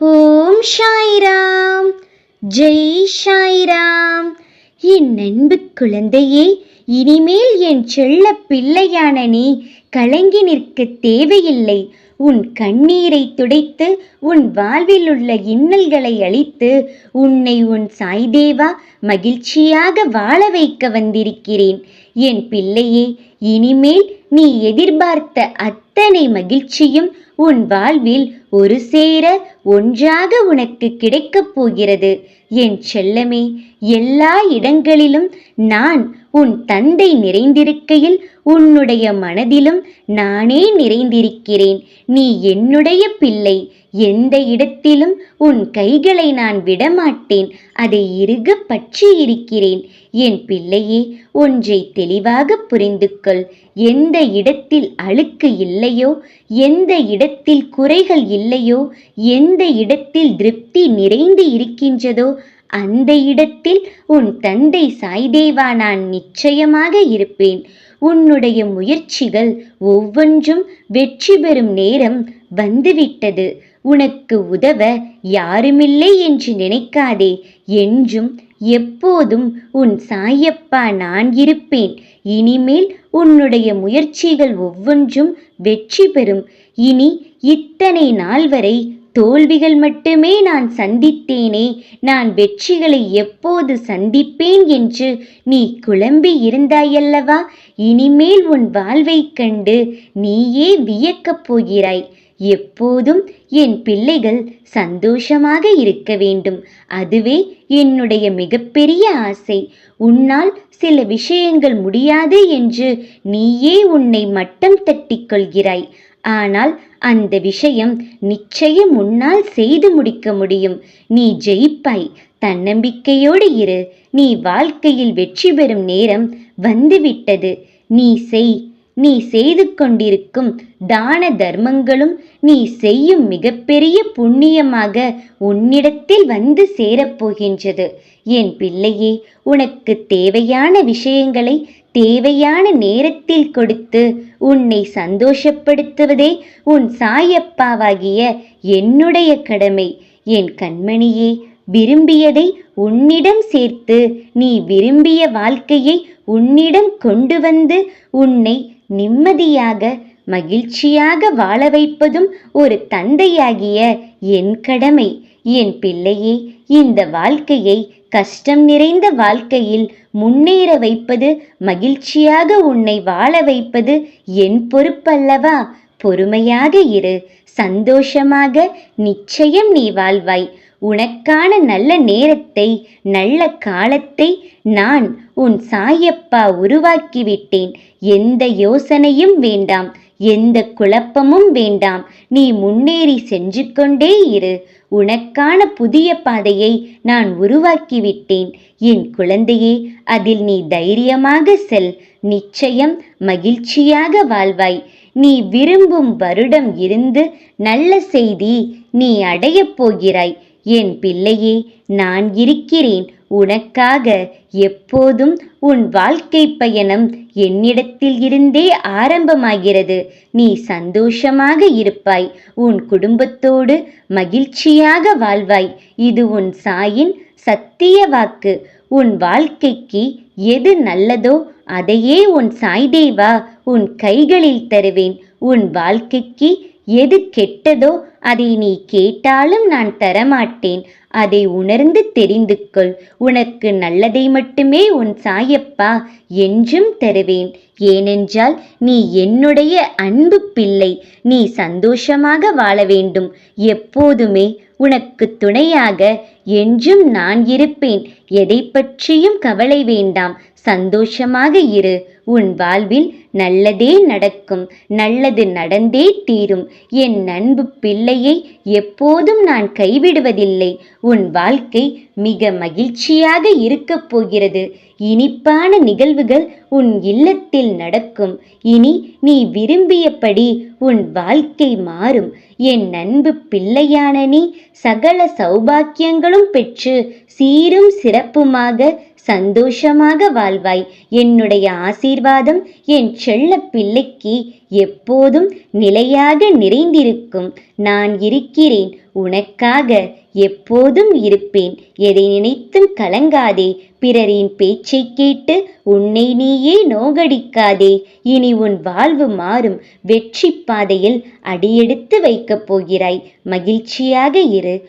ஓம் ஷாயிராம் ஜெய் சாய்ராம். என் அன்பு குழந்தையே இனிமேல் என் செல்ல பிள்ளையான நீ கலங்கி நிற்க தேவையில்லை. உன் கண்ணீரை துடைத்து உன் வாழ்வில் உள்ள இன்னல்களை அழித்து உன்னை உன் சாய்தேவா மகிழ்ச்சியாக வாழ வைக்க வந்திருக்கிறேன். என் பிள்ளையே இனிமேல் நீ எதிர்பார்த்த அத்தனை மகிழ்ச்சியும் உன் வாழ்வில் ஒரு சேர ஒன்றாக உனக்கு கிடைக்கப் போகிறது. என் செல்லமே எல்லா இடங்களிலும் நான் உன் தந்தை நிறைந்திருக்கையில் உன்னுடைய மனதிலும் நானே நிறைந்திருக்கிறேன். நீ என்னுடைய பிள்ளை எந்த இடத்திலும் உன் கைகளை நான் விடமாட்டேன். அதை இறுக பற்றி இருக்கிறேன். என் பிள்ளையே ஒன்றை தெளிவாக புரிந்து கொள் எந்த இடத்தில் அழுக்கு இல்லையோ எந்த இடத்தில் குறைகள் இல்லை இல்லையோ? எந்த இடத்தில் திருப்தி நிறைந்து இருக்கின்றதோ அந்த இடத்தில் உன் தந்தை சாய்தேவா நான் நிச்சயமாக இருப்பேன். உன்னுடைய முயற்சிகள் ஒவ்வொன்றும் வெற்றி பெறும் நேரம் வந்துவிட்டது. உனக்கு உதவ யாருமில்லை என்று நினைக்காதே. என்றும் எப்போதும் உன் சாயப்பா நான் இருப்பேன். இனிமேல் உன்னுடைய முயற்சிகள் ஒவ்வொன்றும் வெற்றி பெறும். இனி இத்தனை நாள் வரை தோல்விகள் மட்டுமே நான் சந்தித்தேனே. நான் வெற்றிகளை எப்போது சந்திப்பேன் என்று நீ குழம்பி இருந்தாயல்லவா? இனிமேல் உன் வாழ்வைக் கண்டு நீயே வியக்கப் போகிறாய். எப்போதும் என் பிள்ளைகள் சந்தோஷமாக இருக்க வேண்டும். அதுவே என்னுடைய மிகப்பெரிய ஆசை. உன்னால் சில விஷயங்கள் முடியாது என்று நீயே உன்னை மட்டம் தட்டிக் கொள்கிறாய். ஆனால் அந்த விஷயம் நிச்சயம் உன்னால் செய்து முடிக்க முடியும். நீ ஜெயிப்பாய். தன்னம்பிக்கையோடு இரு. நீ வாழ்க்கையில் வெற்றி பெறும் நேரம் வந்துவிட்டது. நீ செய். நீ செய்து கொண்டிருக்கும் தான தர்மங்களும் நீ செய்யும் மிகப்பெரிய புண்ணியமாக உன்னிடத்தில் வந்து சேரப்போகின்றது என் பிள்ளையே உனக்கு தேவையான விஷயங்களை தேவையான நேரத்தில் கொடுத்து உன்னை சந்தோஷப்படுத்துவதே உன் சாயப்பாவாகிய என்னுடைய கடமை. என் கண்மணியே விரும்பியதை உன்னிடம் சேர்த்து நீ விரும்பிய வாழ்க்கையை உன்னிடம் கொண்டு வந்து உன்னை நிம்மதியாக மகிழ்ச்சியாக வாழ வைப்பதும் ஒரு தந்தையாகிய என் கடமை. என் பிள்ளையே இந்த வாழ்க்கையை கஷ்டம் நிறைந்த வாழ்க்கையில் முன்னேற வைப்பது மகிழ்ச்சியாக உன்னை வாழ வைப்பது என் பொறுப்பல்லவா? பொறுமையாக இரு. சந்தோஷமாக நிச்சயம் நீ வாழ்வாய். உனக்கான நல்ல நேரத்தை நல்ல காலத்தை நான் உன் சாயப்பா உருவாக்கிவிட்டேன். எந்த யோசனையும் வேண்டாம். எந்த குழப்பமும் வேண்டாம். நீ முன்னேறி சென்று கொண்டே இரு. உனக்கான புதிய பாதையை நான் உருவாக்கிவிட்டேன். என் குழந்தையே அதில் நீ தைரியமாக செல். நிச்சயம் மகிழ்ச்சியாக வாழ்வாய். நீ விரும்பும் வருடம் இருந்து நல்ல செய்தி நீ அடையப் போகிறாய். என் பிள்ளையே நான் இருக்கிறேன். உனக்காக எப்போதும் உன் வாழ்க்கை பயணம் என்னிடத்தில் இருந்தே ஆரம்பமாகிறது. நீ சந்தோஷமாக இருப்பாய். உன் குடும்பத்தோடு மகிழ்ச்சியாக வாழ்வாய். இது உன் சாயின் சத்திய வாக்கு. உன் வாழ்க்கைக்கு எது நல்லதோ அதையே உன் சாய்தேவா உன் கைகளில் தருவேன். உன் வாழ்க்கைக்கு எது கெட்டதோ அதை நீ கேட்டாலும் நான் தரமாட்டேன். அதை உணர்ந்து தெரிந்து கொள். உனக்கு நல்லதை மட்டுமே உன் சாயப்பா என்றும் தருவேன். ஏனென்றால் நீ என்னுடைய அன்பு பிள்ளை. நீ சந்தோஷமாக வாழ வேண்டும். எப்போதுமே உனக்கு துணையாக என்றும் நான் இருப்பேன். எதை பற்றியும் கவலை வேண்டாம். சந்தோஷமாக இரு. உன் வாழ்வில் நல்லதே நடக்கும். நல்லது நடந்தே தீரும். என் அன்பு பிள்ளையை எப்போதும் நான் கைவிடுவதில்லை. உன் வாழ்க்கை மிக மகிழ்ச்சியாக இருக்கப் போகிறது. இனிப்பான நிகழ்வுகள் உன் இல்லத்தில் நடக்கும். இனி நீ விரும்பியபடி உன் வாழ்க்கை மாறும். என் அன்பு பிள்ளையான நீ சகல சௌபாக்கியங்களும் பெற்று சீரும் சிறப்புமாக சந்தோஷமாக வாழ்வாய். என்னுடைய ஆசீர்வாதம் என் செல்ல பிள்ளைக்கு எப்போதும் நிலையாக நிறைந்திருக்கும். நான் இருக்கிறேன் உனக்காக எப்போதும் இருப்பேன். எதை நினைத்தும் கலங்காதே. பிறரின் பேச்சை கேட்டு உன்னை நீயே நோகடிக்காதே. இனி உன் வாழ்வு மாறும். வெற்றி பாதையில் அடியெடுத்து வைக்கப் போகிறாய். மகிழ்ச்சியாக இரு.